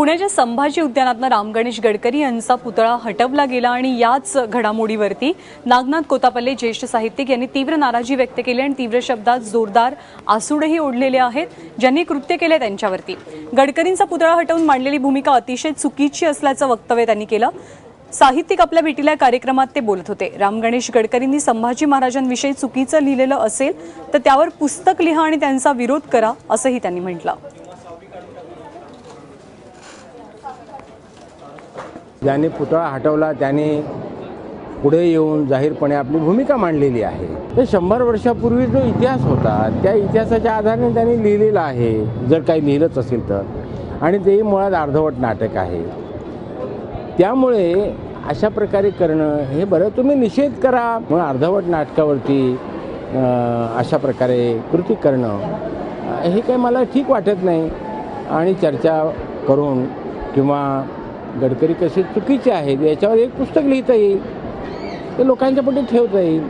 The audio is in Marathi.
पुण्याच्या संभाजी उद्यानातनं राम गणेश गडकरी यांचा पुतळा हटवला गेला आणि याच घडामोडीवरती नागनाथ कोतापल्ले ज्येष्ठ साहित्यिक यांनी तीव्र नाराजी व्यक्त केली आणि तीव्र शब्दात जोरदार आसूडही ओढलेले आहेत ज्यांनी कृत्य केले त्यांच्यावरती. गडकरींचा पुतळा हटवून मांडलेली भूमिका अतिशय चुकीची असल्याचं वक्तव्य त्यांनी केलं. साहित्यिक आपल्या भेटीला कार्यक्रमात ते बोलत होते. राम गणेश गडकरींनी संभाजी महाराजांविषयी चुकीचं लिहिलेलं असेल तर त्यावर पुस्तक लिहा आणि त्यांचा विरोध करा असंही त्यांनी म्हटलं. ज्याने पुतळा हटवला त्याने पुढे येऊन जाहीरपणे आपली भूमिका मांडलेली आहे. तर शंभर वर्षापूर्वी जो इतिहास होता त्या इतिहासाच्या आधाराने त्यांनी लिहिलेला आहे जर काही लिहिलंच असेल तर. आणि तेही मुळात अर्धवट नाटक आहे. त्यामुळे अशा प्रकारे करणं हे बरं तुम्ही निषेध करा मग अर्धवट नाटकावरती अशा प्रकारे कृती करणं हे काही मला ठीक वाटत नाही. आणि चर्चा करून किंवा गडकरी कसे चुकीचे आहेत याच्यावर एक पुस्तक लिहिता येईल. ते लोकांच्या पुढे ठेवता येईल.